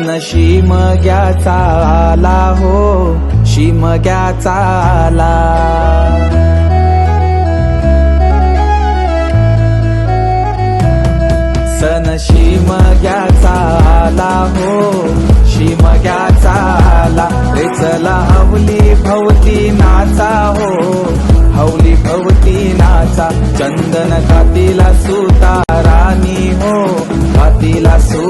सण शिमग्याचा आला हो शिमग्याचा आला. सन शिमग्याचा आला हो शिमग्याचा आला. रे चला हवली भवती नाचा हो हवली भवती नाचा. चंदन कातीला सुतारानी हो कातीला सु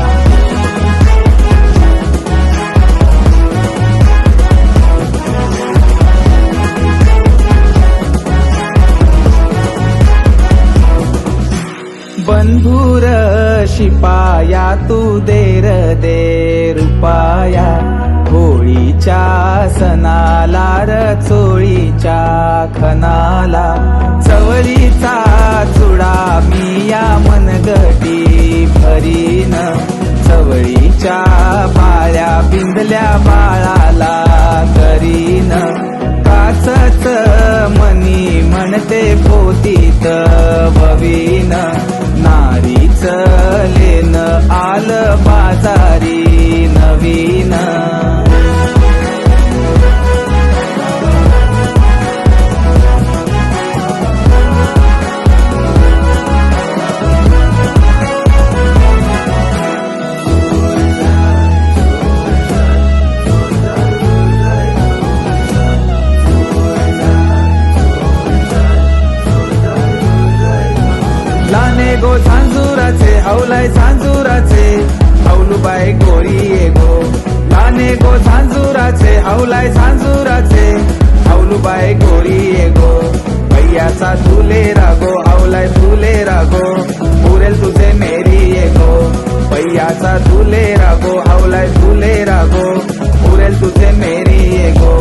बंधुर शिपाया तू देर दे रुपाया. होळीच्या सणाला रचोळीच्या खनाला चवळीचा चुडा मिया मनगटी भरीन. चवळीच्या बाळ्या बिंदल्या बाळाला करीन. काचच मनी म्हणते पोतीत भवीन sun लाने गो झांजुराचे हवलाय झांजुराचे बाय गोरी ये गो. लाने गो झांजुराचे हवलाय झांजुराचे बाय गोरी ये गो. भैयाचा झुले रागो हौलाय झुले रागो पुरेल तुझे मेरी ये गो. भैयाचा झुले रागो हौलाय झुले रागो पुरेल तुझे मेरी ये गो.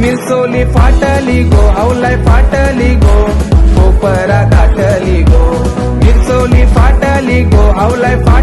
मिरसोली फाटली गो हौलाय फाटली गो. कोपरा दाटली गो. मिरचोली फाटली गो हवलाय फाटली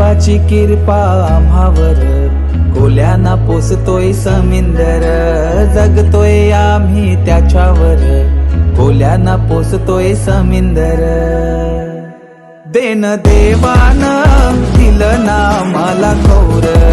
देवाची कृपा आम्हावर. कोल्याना पोसतोय समिंदर जगतोय आम्ही त्याच्यावर. कोल्याना पोसतोय समिंदर. देन देवान दिलं ना मला कौर